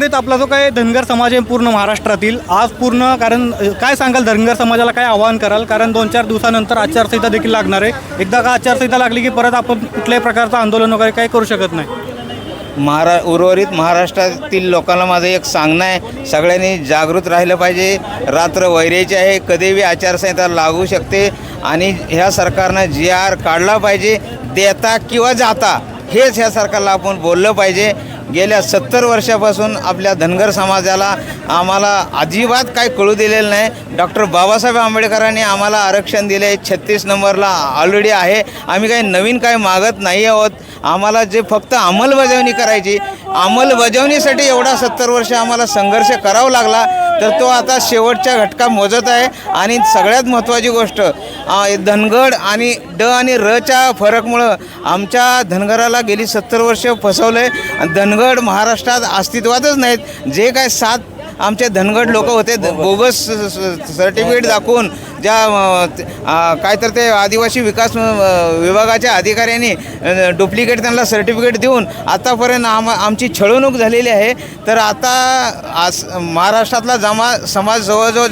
उर्वरित आपला जो काय धनगर समाज आहे पूर्ण महाराष्ट्रातील आज पूर्ण कारण काय सांगाल धनगर समाजाला काय आवाहन कराल? कारण दोन चार दिवसानंतर आचारसंहिता देखील लागणार आहे. एकदा का आचारसंहिता लागली की परत आपण कुठल्याही प्रकारचं आंदोलन वगैरे काही करू शकत नाही? महारा उर्वरित महाराष्ट्रातील लोकांना माझं एक सांगणं आहे. सगळ्यांनी जागृत राहिलं पाहिजे. रात्र वैरेची आहे. कधीही आचारसंहिता लागू शकते. आणि ह्या सरकारनं जी आर काढला पाहिजे देता किंवा जाता हेच ह्या सरकारला आपण बोललं पाहिजे. गेल्या सत्तर वर्षापासून आपल्या धनगर समाजाला आम्हाला अजिबात काय कळू दिलेलं नाही. डॉक्टर बाबासाहेब आंबेडकरांनी आम्हाला आरक्षण दिले. छत्तीस नंबरला ऑलरेडी आहे. आम्ही काही नवीन काय मागत नाही आहोत. आम्हाला जे फक्त अंमलबजावणी करायची अंमलबजावणीसाठी एवढा सत्तर वर्ष आम्हाला संघर्ष करावा लागला. तर तो आता शेवटच्या घटका मोजत आहे. आणि सगळ्यात महत्त्वाची गोष्ट धनगड आणि ड आणि रच्या फरकमुळं आमच्या धनगराला गेली सत्तर वर्ष फसवलं आहे धनगड महाराष्ट्रात अस्तित्वातच नाहीत. जे काय सात आमचे धनगड लोक होते. बोगस सर्टिफिकेट दाखवून ज्या काय तर ते आदिवासी विकास विभागाच्या अधिकाऱ्यांनी डुप्लिकेट त्यांना सर्टिफिकेट देऊन आतापर्यंत आम आमची छळवणूक झालेली आहे. तर आता आज महाराष्ट्रातला जमा समाज जवळजवळ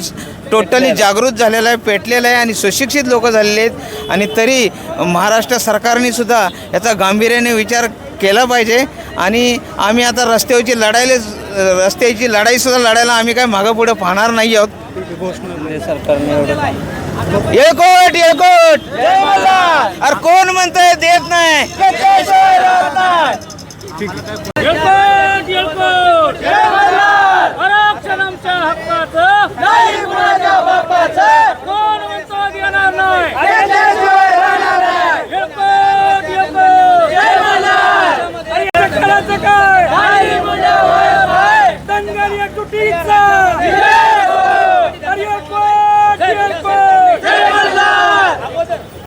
टोटली जागृत झालेला आहे पेटलेला आहे आणि सुशिक्षित लोक झालेले आहेत. आणि तरी महाराष्ट्र सरकारने सुद्धा याचा गांभीर्याने विचार केला पाहिजे. आणि आम्ही आता रस्त्यावरची लढायलाच रस्त्याची लढाईसुद्धा लढायला आम्ही काय मागं पुढं पाहणार नाही आहोत. येळकोट येळकोट. अरे कोण म्हणतंय देत नाही? आरक्षण आमच्या हक्काचं. कोण म्हणतो नाही? आरक्षणाचं काय